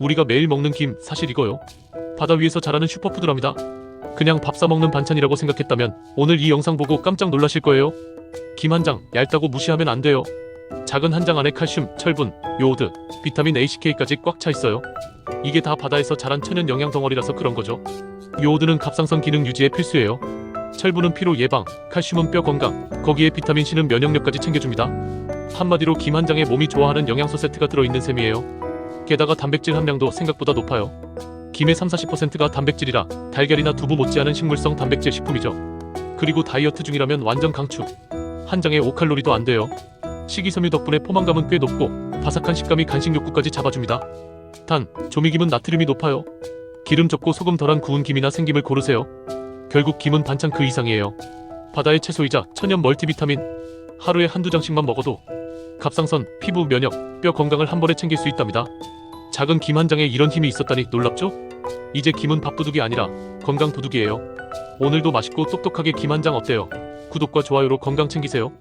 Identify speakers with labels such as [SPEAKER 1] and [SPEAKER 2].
[SPEAKER 1] 우리가 매일 먹는 김 사실 이거요. 바다 위에서 자라는 슈퍼푸드랍니다. 그냥 밥 사 먹는 반찬이라고 생각했다면 오늘 이 영상 보고 깜짝 놀라실 거예요. 김 한 장 얇다고 무시하면 안 돼요. 작은 한 장 안에 칼슘, 철분, 요오드, 비타민 A, CK까지 꽉 차 있어요. 이게 다 바다에서 자란 천연 영양 덩어리라서 그런 거죠. 요오드는 갑상선 기능 유지에 필수예요. 철분은 피로 예방, 칼슘은 뼈 건강, 거기에 비타민 C는 면역력까지 챙겨줍니다. 한마디로 김 한 장에 몸이 좋아하는 영양소 세트가 들어있는 셈이에요. 게다가 단백질 함량도 생각보다 높아요. 김의 3, 40%가 단백질이라 달걀이나 두부 못지않은 식물성 단백질 식품이죠. 그리고 다이어트 중이라면 완전 강추. 한 장에 5칼로리도 안 돼요. 식이섬유 덕분에 포만감은 꽤 높고 바삭한 식감이 간식 욕구까지 잡아줍니다. 단, 조미김은 나트륨이 높아요. 기름 적고 소금 덜한 구운 김이나 생김을 고르세요. 결국 김은 반찬 그 이상이에요. 바다의 채소이자 천연 멀티비타민. 하루에 한두 장씩만 먹어도 갑상선, 피부, 면역, 뼈 건강을 한 번에 챙길 수 있답니다. 작은 김 한 장에 이런 힘이 있었다니 놀랍죠? 이제 김은 밥도둑이 아니라 건강 도둑이에요. 오늘도 맛있고 똑똑하게 김 한 장 어때요? 구독과 좋아요로 건강 챙기세요.